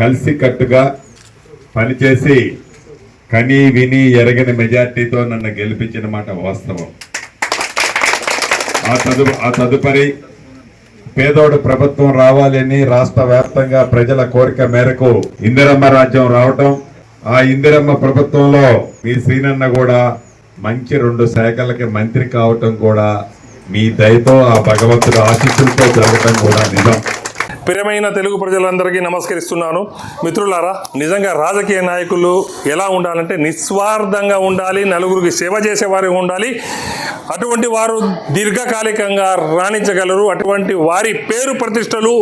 కలిసికట్టుగా పనిచేసి కని విని ఎరగని మెజార్టీతో నన్ను గెలిపించిన మాట వాస్తవం. ఆ తదు ఆ తదుపరి పేదోడు ప్రభుత్వం రావాలని రాష్ట్ర వ్యాప్తంగా ప్రజల కోరిక మేరకు ఇందిరమ్మ రాజ్యం రావటం ఆ ఇందిరమ్మ ప్రభుత్వంలో మీ శ్రీనన్న కూడా మంచి రెండు శాఖలకి మంత్రి కావటం కూడా మీ దయతో ఆ భగవంతుడు ఆశీస్సులతో జరగటం కూడా నిజం. ప్రియమైన తెలుగు ప్రజలందరికీ నమస్కరిస్తున్నాను. మిత్రులారా నిజంగా రాజకీయ నాయకులు ఎలా ఉండాలంటే నిస్వార్థంగా ఉండాలి నలుగురికి సేవ చేసేవారు ఉండాలి. అటువంటి వారు దీర్ఘకాలికంగా రాణించగలరు. అటువంటి వారి పేరు ప్రతిష్టలు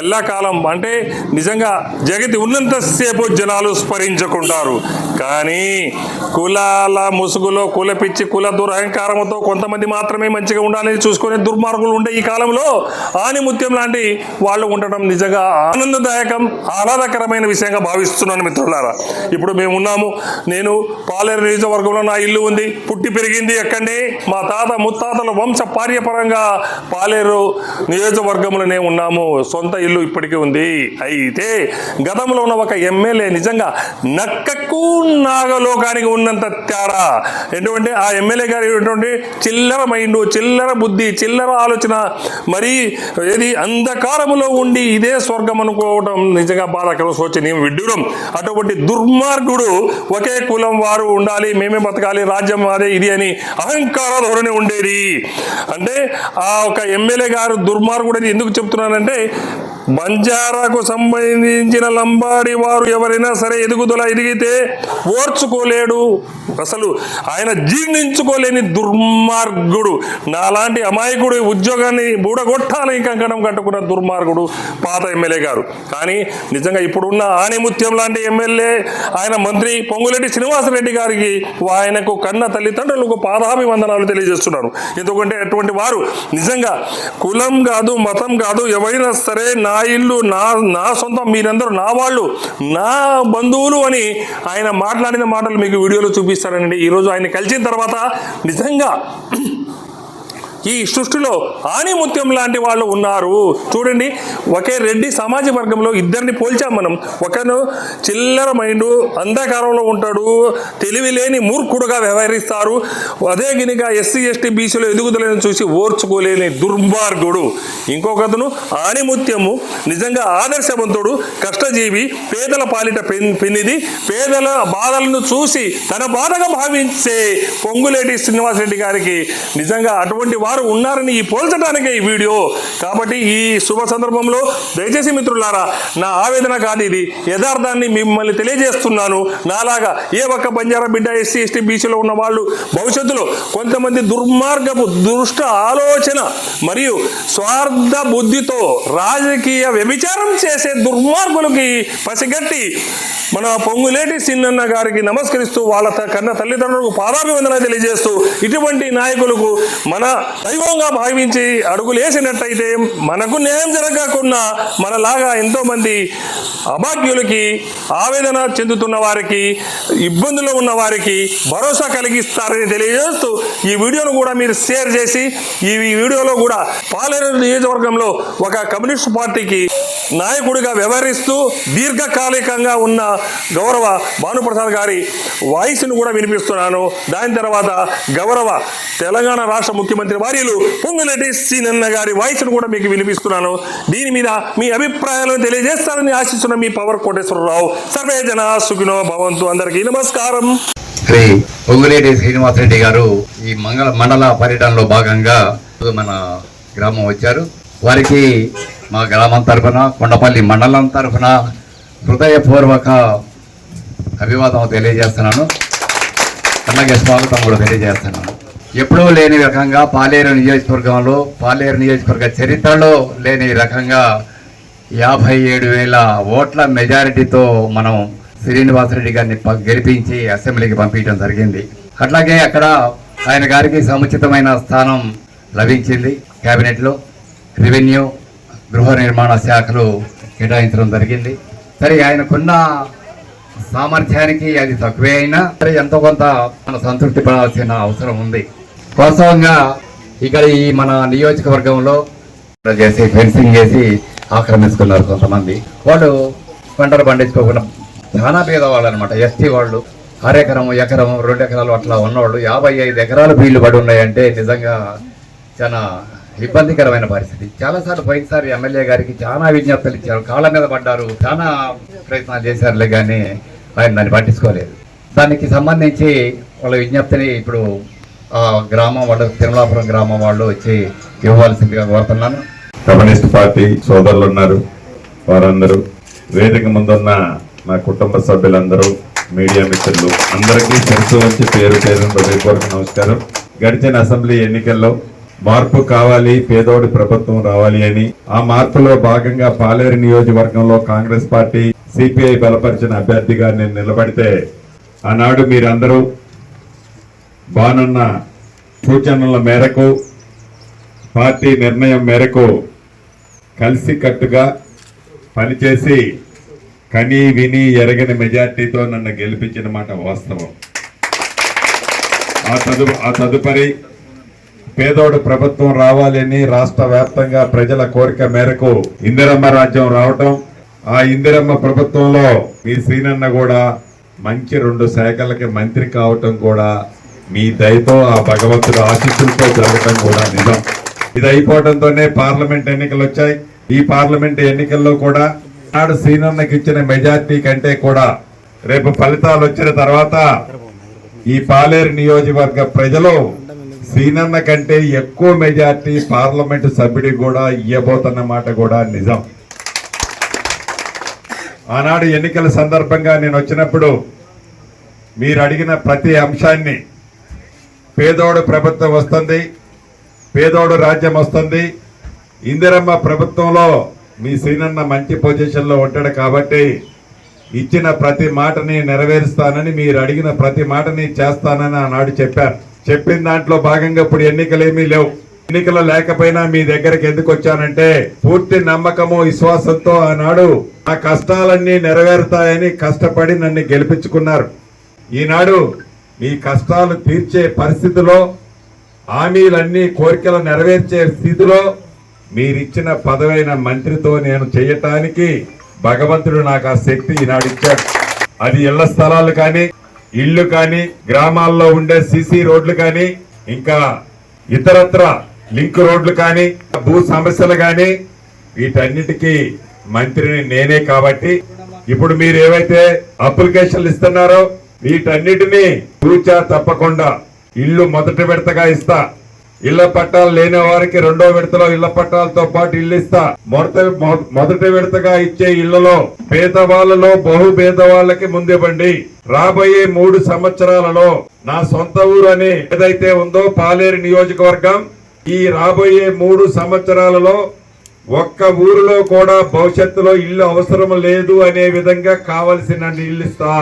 ఎల్లకాలం అంటే నిజంగా జగతి ఉన్నంతసేపు జనాలు స్మరించుకుంటారు. కానీ కులాల ముసుగులో కుల పిచ్చి కుల దురహంకారంతో కొంతమంది మాత్రమే మంచిగా ఉండాలని చూసుకునే దుర్మార్గులు ఉండే ఈ కాలంలో ఆనిముత్యం లాంటి వాళ్ళు ఉండటం నిజంగా ఆనందదాయకం ఆహ్లాదకరమైన విషయంగా భావిస్తున్నాను మిత్రులారా. ఇప్పుడు మేము ఉన్నాము. నేను పాలేరు నియోజకవర్గంలో నా ఇల్లు ఉంది. పుట్టి పెరిగింది ఎక్కడే మా తాత ముత్తాతల వంశ పార్యపరంగా పాలేరు నియోజకవర్గంలోనే ఉన్నాము. సొంత ఇల్లు ఇప్పటికీ ఉంది. అయితే గతంలో ఉన్న ఒక ఎమ్మెల్యే నిజంగా నక్కకు నాగలోకానికి ఉన్నంత తేడా. ఎందుకంటే ఆ ఎమ్మెల్యే గారు ఏంటంటే చిల్లర మైండ్ చిల్లర బుద్ధి చిల్లర ఆలోచన. మరి ఏది? అంధకారములో ఉండి ఇదే స్వర్గం అనుకోవడం నిజంగా బాధాకరం శోచనీయం విడ్డూరం. అటువంటి దుర్మార్గుడు ఒకే కులం వారు ఉండాలి మేమే బతకాలి రాజ్యం అదే ఇది అని అహంకార ధోరణి ఉండేది. అంటే ఆ ఒక ఎమ్మెల్యే గారు దుర్మార్గుడు అని ఎందుకు చెప్తున్నానంటే బంజారాకు సంబంధించిన లంబాడి వారు ఎవరైనా సరే ఎదుగుదల ఎదిగితే ఓర్చుకోలేడు. అసలు ఆయన జీర్ణించుకోలేని దుర్మార్గుడు. నాలాంటి అమాయకుడు ఉద్యోగాన్ని బూడగొట్టాలని కంకణం కట్టుకున్న దుర్మార్గుడు పాత ఎమ్మెల్యే గారు. కానీ నిజంగా ఇప్పుడున్న ఆణిముత్యం లాంటి ఎమ్మెల్యే ఆయన మంత్రి పొంగులేటి శ్రీనివాసరెడ్డి గారికి ఆయనకు కన్న తల్లిదండ్రులకు పాదాభివందనాలు తెలియజేస్తున్నారు ఎందుకంటే అటువంటి వారు నిజంగా కులం కాదు మతం కాదు ఎవరైనా సరే నా ఇల్లు నా నా సొంతం మీరందరూ నా వాళ్ళు నా బంధువులు అని ఆయన మాట్లాడిన మాటలు మీకు వీడియోలో చూపిస్తానండి ఈరోజు ఆయన కలిసిన తర్వాత నిజంగా ఈ సృష్టిలో ఆణిముత్యం లాంటి వాళ్ళు ఉన్నారు. చూడండి ఒకే రెడ్డి సమాజ వర్గంలో ఇద్దరిని పోల్చాం మనం. ఒకను చిల్లర మైండ్ అంధకారంలో ఉంటాడు తెలివి లేని మూర్ఖుడుగా వ్యవహరిస్తారు. అదే గినిగా ఎస్సీ ఎస్టీ బీసీలో ఎదుగుదలను చూసి ఓర్చుకోలేని దుర్మార్గుడు. ఇంకొకతను ఆనిముత్యము నిజంగా ఆదర్శవంతుడు కష్టజీవి పేదల పాలిట పెన్నిది. పేదల బాధలను చూసి తన బాధగా భావించే పొంగులేటి శ్రీనివాసరెడ్డి గారికి నిజంగా అటువంటి వారు ఉన్నారని ఈ పోల్చడానికే ఈ వీడియో. కాబట్టి ఈ శుభ సందర్భంలో దయచేసి మిత్రులారా నా ఆవేదన కాదు ఇది. యథార్థాన్ని మిమ్మల్ని తెలియజేస్తున్నాను. నాలాగా ఏ ఒక్క బంజారా బిడ్డ ఎస్సీ ఎస్టీ బీసీలో ఉన్న వాళ్ళు భవిష్యత్తులో కొంతమంది దుర్మార్గపు దుష్ట ఆలోచన మరియు స్వార్థ బుద్ధితో రాజకీయ వ్యభిచారం చేసే దుర్మార్గులకి పసిగట్టి మన పొంగులేటి సిన్నన్న గారికి నమస్కరిస్తూ వాళ్ళ త- కన్న తల్లిదండ్రులకు పాదాభివందన తెలియజేస్తూ ఇటువంటి నాయకులకు మన దైవంగా భావించి అడుగులేసినట్టయితే మనకు న్యాయం జరగకుండా మనలాగా ఎంతో మంది అభాగ్యులకి ఆవేదన చెందుతున్న వారికి ఇబ్బందులు ఉన్న వారికి భరోసా కలిగిస్తారని తెలియజేస్తూ ఈ వీడియోను కూడా మీరు షేర్ చేసి ఈ వీడియోలో కూడా పాలేరు నియోజకవర్గంలో ఒక కమ్యూనిస్ట్ పార్టీకి నాయకుడిగా వ్యవహరిస్తూ దీర్ఘకాలికంగా ఉన్న గౌరవ భానుప్రసాద్ గారి వాయిస్ను కూడా వినిపిస్తున్నాను. దాని తర్వాత గౌరవ తెలంగాణ రాష్ట్ర ముఖ్యమంత్రి వారిలు పొంగులేటి సీనన్న గారి వాయిస్ను కూడా మీకు వినిపిస్తున్నాను. దీని మీద మీ అభిప్రాయాలను తెలియజేస్తారని ఆశిస్తున్న మీ పవర్ కోటేశ్వరరావు. సర్వే జన సుఖినో భవంతు అందరికీ నమస్కారం. శ్రీ పొంగులేటి శ్రీనివాసరెడ్డి గారు ఈ మంగళ మండల పర్యటనలో భాగంగా మన గ్రామం వచ్చారు. వారికి మా గ్రామం తరఫున కొండపల్లి మండలం తరఫున హృదయపూర్వక అభివాదం తెలియజేస్తున్నాను. అలాగే స్వాగతం కూడా తెలియజేస్తున్నాను. ఎప్పుడూ లేని రకంగా పాలేరు నియోజకవర్గంలో పాలేరు నియోజకవర్గ చరిత్రలో లేని రకంగా యాభై ఏడు వేల ఓట్ల మెజారిటీతో మనం శ్రీనివాసరెడ్డి గారిని ప- గెలిపించి అసెంబ్లీకి పంపించడం జరిగింది. అట్లాగే అక్కడ ఆయన గారికి సముచితమైన స్థానం లభించింది. క్యాబినెట్లో రెవెన్యూ గృహ నిర్మాణ శాఖలు కేటాయించడం జరిగింది. సరే ఆయనకున్న సామర్థ్యానికి అది తక్కువే అయినా సరే ఎంతో కొంత మన సంతృప్తి పడాల్సిన అవసరం ఉంది. వాస్తవంగా ఇక్కడ ఈ మన నియోజకవర్గంలో చేసి ఫెన్సింగ్ చేసి ఆక్రమించుకున్నారు కొంతమంది. వాళ్ళు పంటలు పండించుకోకుండా చాలా పేదవాళ్ళు అనమాట ఎస్టీ వాళ్ళు. అరెకరం ఎకరం రెండు ఎకరాలు అట్లా ఉన్నవాళ్ళు. యాభై ఐదు ఎకరాలు వీళ్ళు పడి ఉన్నాయంటే నిజంగా చాలా ఇబ్బందికరమైన పరిస్థితి. చాలాసార్లు పోయినసారి ఎమ్మెల్యే గారికి చాలా విజ్ఞప్తులు ఇచ్చారు. కాళ్ళ మీద పడ్డారు. చాలా ప్రయత్నాలు చేశారులే కానీ ఆయన దాన్ని పట్టించుకోలేదు. దానికి సంబంధించి వాళ్ళ విజ్ఞప్తిని ఇప్పుడు గ్రామం వాళ్ళు తిరుమలాపురం గ్రామం వాళ్ళు వచ్చి ఇవ్వాల్సిందిగా కోరుతున్నాను. కమ్యూనిస్ట్ పార్టీ సోదరులు ఉన్నారు వారందరూ. వేదిక ముందున్న నా కుటుంబ సభ్యులందరూ మీడియా మిత్రులు అందరికీ తెలుసు వచ్చి పేరు పేరు హృదయపూర్వక నమస్కారం. గడిచిన అసెంబ్లీ ఎన్నికల్లో మార్పు కావాలి పేదోడి ప్రభుత్వం రావాలి అని ఆ మార్పులో భాగంగా పాలేరు నియోజకవర్గంలో కాంగ్రెస్ పార్టీ సిపిఐ బలపరిచిన అభ్యర్థిగా నేను నిలబడితే ఆనాడు మీరందరూ బానన్న సూచనల మేరకు పార్టీ నిర్ణయం మేరకు కలిసికట్టుగా పనిచేసి కని విని ఎరగని మెజార్టీతో నన్ను గెలిపించిన మాట వాస్తవం. ఆ తదు ఆ తదుపరి పేదోడు ప్రభుత్వం రావాలని రాష్ట్ర వ్యాప్తంగా ప్రజల కోరిక మేరకు ఇందిరమ్మ రాజ్యం రావటం ఆ ఇందిరమ్మ ప్రభుత్వంలో మీ శ్రీనన్న కూడా మంచి రెండు శాఖలకి మంత్రి కావటం కూడా మీ దయతో ఆ భగవంతుడు ఆశీస్సులతో జరగటం కూడా నిజం. ఇది అయిపోవడంతోనే పార్లమెంట్ ఎన్నికలు వచ్చాయి. ఈ పార్లమెంట్ ఎన్నికల్లో కూడా నాడు శ్రీనన్నకి ఇచ్చిన మెజార్టీ కంటే కూడా రేపు ఫలితాలు వచ్చిన తర్వాత ఈ పాలేరు నియోజకవర్గ ప్రజలు శ్రీనన్న కంటే ఎక్కువ మెజార్టీ పార్లమెంటు సభ్యుడికి కూడా ఇవ్వబోతున్న మాట కూడా నిజం. ఆనాడు ఎన్నికల సందర్భంగా నేను వచ్చినప్పుడు మీరు అడిగిన ప్రతి అంశాన్ని పేదోడు ప్రభుత్వం వస్తుంది పేదోడు రాజ్యం వస్తుంది. ఇందిరమ్మ ప్రభుత్వంలో మీ శ్రీనన్న మంచి పొజిషన్లో ఉంటాడు కాబట్టి ఇచ్చిన ప్రతి మాటని నెరవేరుస్తానని మీరు అడిగిన ప్రతి మాటని చేస్తానని ఆనాడు చెప్పారు చెప్పిన దాంట్లో భాగంగా ఇప్పుడు ఎన్నికలేమీ లేవు. ఎన్నికలు లేకపోయినా మీ దగ్గరికి ఎందుకు వచ్చానంటే పూర్తి నమ్మకము విశ్వాసంతో ఆనాడు ఆ కష్టాలన్నీ నెరవేరుతాయని కష్టపడి నన్ను గెలిపించుకున్నారు. ఈనాడు మీ కష్టాలు తీర్చే పరిస్థితిలో హామీలన్నీ కోరికలు నెరవేర్చే స్థితిలో మీరిచ్చిన పదవైన మంత్రితో నేను చేయటానికి భగవంతుడు నాకు ఆ శక్తి ఈనాడు ఇచ్చాడు. అది ఇళ్ళ స్థలాలు కానీ ఇళ్ళు కానీ గ్రామాల్లో ఉండే సీసీ రోడ్లు కానీ ఇంకా ఇతరత్ర లింక్ రోడ్లు కానీ భూ సమస్యలు కానీ వీటన్నిటికీ మంత్రిని నేనే కాబట్టి ఇప్పుడు మీరు ఏవైతే అప్లికేషన్లు ఇస్తున్నారో వీటన్నిటినీ తూచా తప్పకుండా. ఇల్లు మొదటి విడతగా ఇస్తా. ఇళ్ళ పట్టాలు లేని వారికి రెండో విడతలో ఇళ్ళ పట్టాలతో పాటు ఇల్లు ఇస్తా. మొదట మొ- మొదటి విడతగా ఇచ్చే ఇళ్ళలో పేదవాళ్ళలో బహు పేదవాళ్ళకి ముందివ్వండి రాబోయే మూడు సంవత్సరాలలో నా సొంత ఊరు అని ఏదైతే ఉందో పాలేరు నియోజకవర్గం ఈ రాబోయే మూడు సంవత్సరాలలో ఒక్క ఊరిలో కూడా భవిష్యత్తులో ఇల్లు అవసరం లేదు అనే విధంగా కావలసిన ఇల్లు ఇస్తా.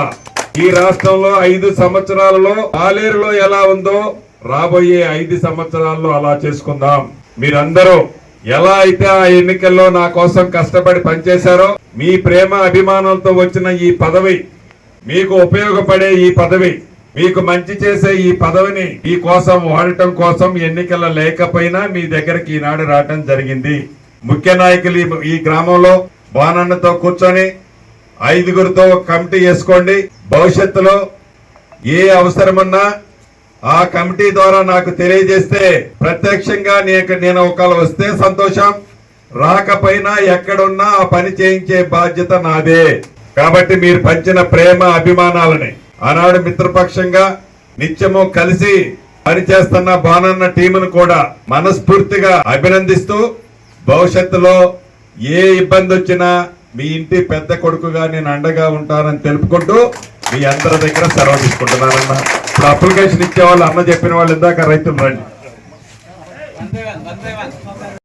ఈ రాష్ట్రంలో ఐదు సంవత్సరాలలో పాలేరులో ఎలా ఉందో రాబోయే ఐదు సంవత్సరాల్లో అలా చేసుకుందాం. మీరందరూ ఎలా అయితే ఆ ఎన్నికల్లో నా కోసం కష్టపడి పనిచేశారో మీ ప్రేమ అభిమానాలతో వచ్చిన ఈ పదవి మీకు ఉపయోగపడే ఈ పదవి మీకు మంచి చేసే ఈ పదవిని ఈ కోసం వాడటం కోసం ఎన్నికల లేకపోయినా మీ దగ్గరికి ఈనాడు రావటం జరిగింది. ముఖ్య నాయకులు ఈ- ఈ గ్రామంలో బాణన్నతో కూర్చొని ఐదుగురితో ఒక కమిటీ వేసుకోండి. భవిష్యత్తులో ఏ అవసరమన్నా ఆ కమిటీ ద్వారా నాకు తెలియజేస్తే ప్రత్యక్షంగా నీకు నేను ఒకవేళ వస్తే సంతోషం. రాకపోయినా ఎక్కడున్నా ఆ పని చేయించే బాధ్యత నాదే. కాబట్టి మీరు పంచిన ప్రేమ అభిమానాలని ఆనాడు మిత్రపక్షంగా నిత్యము కలిసి పనిచేస్తున్న బానన్న టీమును కూడా మనస్ఫూర్తిగా అభినందిస్తూ భవిష్యత్తులో ఏ ఇబ్బంది వచ్చినా మీ ఇంటి పెద్ద కొడుకుగా నేను అండగా ఉంటానని తెలుపుకుంటూ మీ అందరి దగ్గర సెలవు తీసుకుంటున్నారన్న ఇప్పుడు అప్లికేషన్ ఇచ్చేవాళ్ళు అన్న చెప్పిన వాళ్ళు ఇందాక రైతులు రండి.